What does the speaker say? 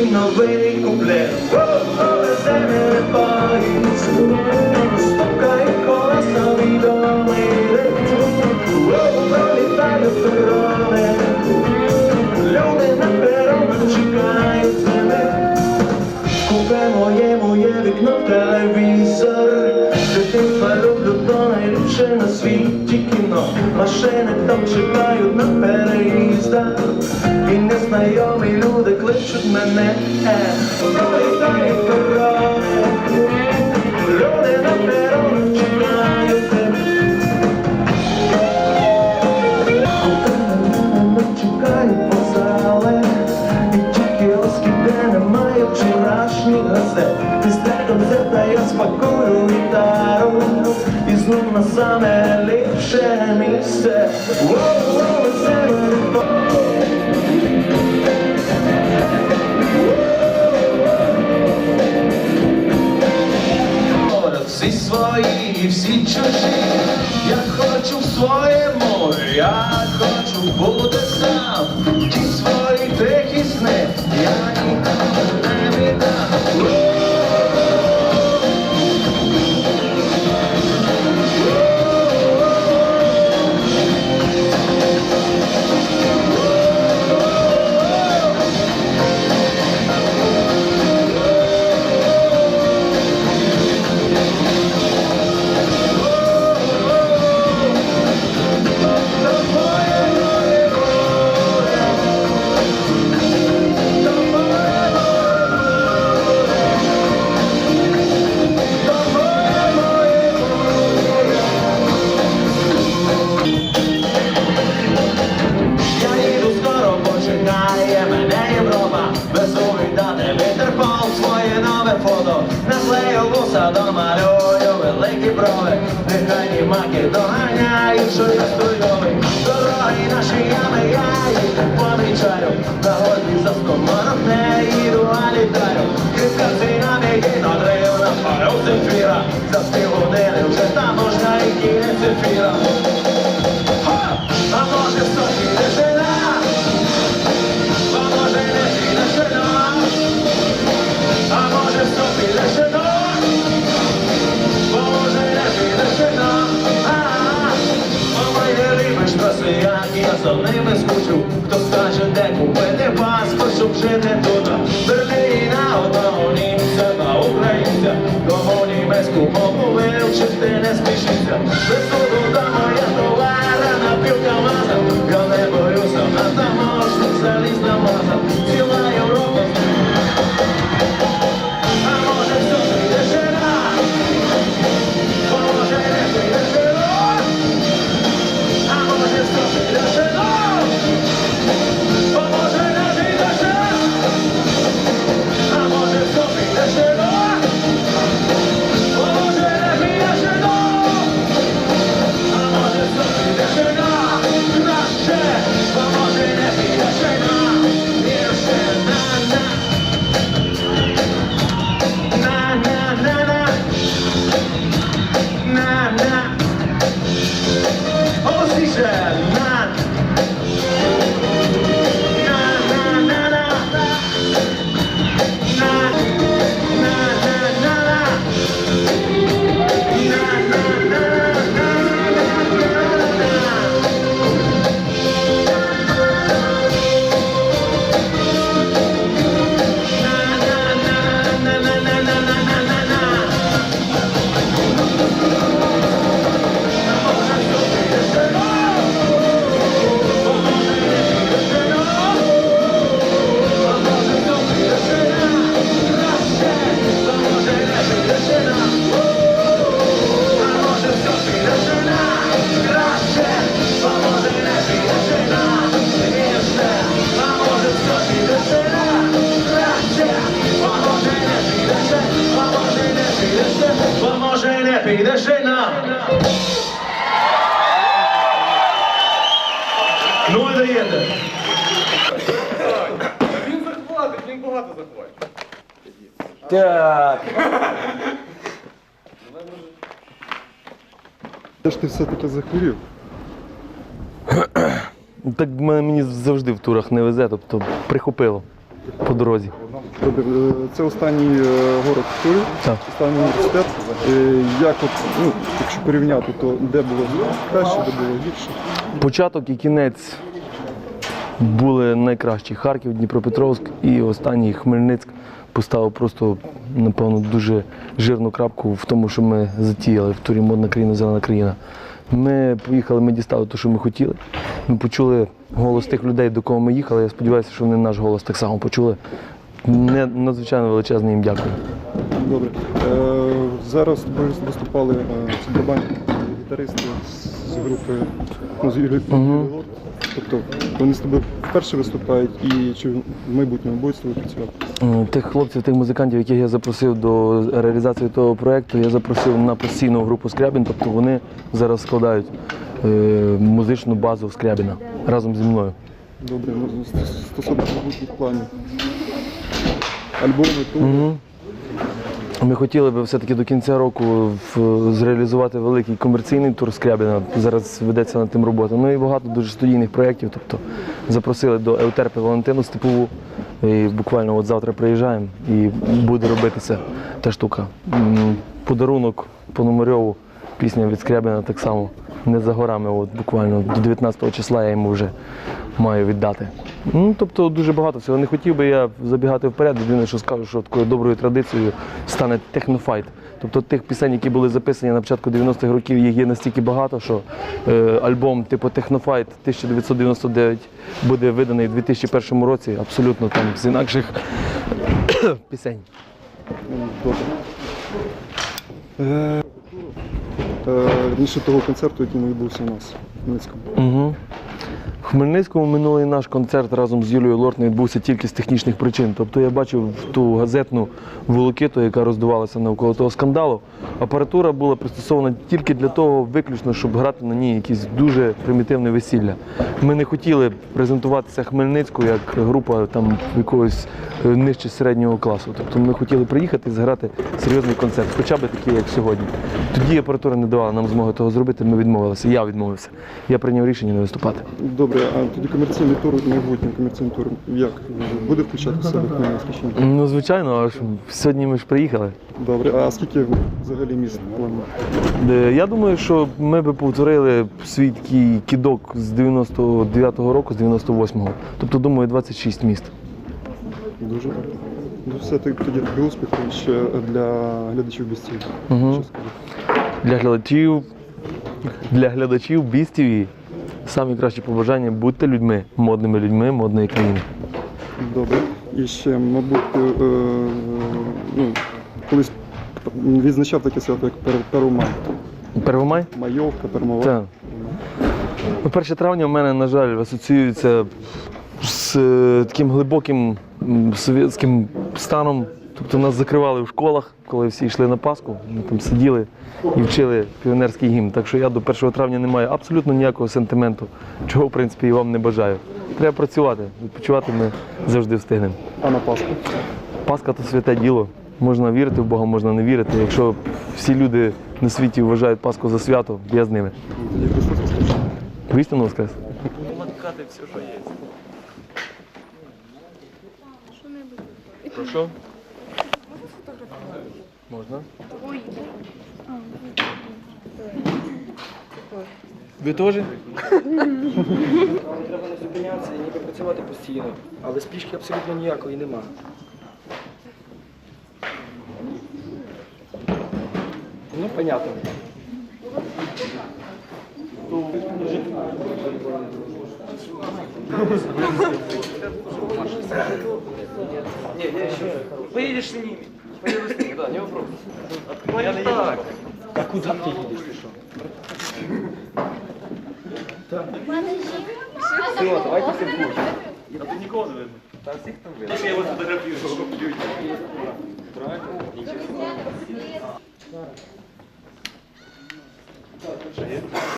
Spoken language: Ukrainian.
slišim novej kuplet. Zemlje pa in slovenje, stokaj kolesa vidom in let. Vrli tajne perone, ljude na perone čekajo tebe. Kupemo, jemo, jevik na televizor, detim pa ljubljo to najlepše na svijet. машини там чекають на переїздах, і незнайомі люди кличуть мене. Е, Всі свої, і всі чужі, я хочу в своє море, я хочу бути сам. Ті своєму. З кого повивчив, ти не спішися. Ну ви даєте. Він захватить, він багато захватить. Так. Де ж ти все-таки захворів? Так мене- мені завжди в турах не везе, тобто прихопило по дорозі. Добре, е, це останній е, город в турі, останній університет. Е, Як от, ну, якщо порівняти, то де було краще, де було гірше? Початок і кінець були найкращі. Харків, Дніпропетровськ і останній Хмельницьк поставив просто, напевно, дуже жирну крапку в тому, що ми затіяли в турі модна країна, зелена країна. Ми поїхали, ми дістали те, що ми хотіли. Ми почули голос тих людей, до кого ми їхали. Я сподіваюся, що вони наш голос так само почули. Не, надзвичайно величезне їм дякую. Добре. Е, Зараз ми виступали е, ці гітаристи з групи ну, з Юлією Лот. Тобто вони з тобою вперше виступають і чи в майбутньому будуть з тобою працювати? Тих хлопців, тих музикантів, яких я запросив до реалізації того проєкту, я запросив на постійну групу Скрябін, тобто вони зараз складають е, музичну базу Скрябіна разом зі мною. Добре, ну, стосовно майбутніх планів. Альбоми, тури. Мгм. Ми хотіли би все-таки до кінця року зреалізувати великий комерційний тур Скрябіна. Зараз ведеться над тим робота. Ну і багато дуже студійних проєктів. Тобто запросили до Еутерпи Валентину Степову. І буквально от завтра приїжджаємо і буде робитися та штука. Подарунок Пономарьову, пісня від Скрябіна так само не за горами. От буквально до 19 числа я йому вже маю віддати. Ну, тобто дуже багато всього. Не хотів би я забігати вперед. Єдине, що скажу, що такою доброю традицією стане технофайт. Тобто тих пісень, які були записані на початку 90-х років, їх є настільки багато, що е, альбом типу Технофайт 1999 буде виданий у 2001 році, абсолютно там з інакших пісень. Добре. Е, е, Раніше того концерту, який відбувся у нас в Хмельницькому. Угу. Хмельницькому минулий наш концерт разом з Юлією Лорт не відбувся тільки з технічних причин. Тобто я бачив ту газетну волокиту, яка роздувалася навколо того скандалу. Апаратура була пристосована тільки для того, виключно, щоб грати на ній якісь дуже примітивне весілля. Ми не хотіли презентуватися Хмельницьку як група там якогось е, нижче середнього класу. Тобто ми хотіли приїхати і зіграти серйозний концерт, хоча б такий, як сьогодні. Тоді апаратура не давала нам змоги того зробити. Ми відмовилися. Я відмовився. Я прийняв рішення не виступати. Добре, а тоді комерційний тур, майбутній комерційний тур, як буде включати в себе Хмельницький чи ні? Ну, звичайно, аж сьогодні ми ж приїхали. Добре, а скільки взагалі міст планує? Е, Я думаю, що ми би повторили свій такий кідок з 99-го року, з 98-го. Тобто, думаю, 26 міст. Дуже добре. Ну, все тоді тобі успіху ще для глядачів без цілі. Мгм. Для глядачів, для глядачів TV самі кращі побажання будьте людьми, модними людьми модної країни. Добре. І ще, мабуть, е, ну, колись відзначав таке свято, як Первомай. Первомай? Майовка, Первомай. Так. Ну, 1 травня в мене, на жаль, асоціюється з е, таким глибоким совєтським станом. Тобто нас закривали в школах, коли всі йшли на Пасху, ми там сиділи і вчили піонерський гімн. Так що я до 1 травня не маю абсолютно ніякого сентименту, чого, в принципі, і вам не бажаю. Треба працювати. Відпочивати ми завжди встигнемо. А на Пасху. Пасха то святе діло. Можна вірити в Бога, можна не вірити. Якщо всі люди на світі вважають Пасху за свято, я з ними. Христос Воскрес. Вистину воскрес. Прошу. Можна? Ви теж? Вам Треба не зупинятися і ніби працювати постійно, але спішки абсолютно ніякої нема. Ну, понятно. Поедешь с ними. Поеду с ними, да, не вопрос. Я не так. А куда ты едешь, ты что? Все, давайте все будем. А тут нікого не видно. Та всіх там видно. Я його фотографірую.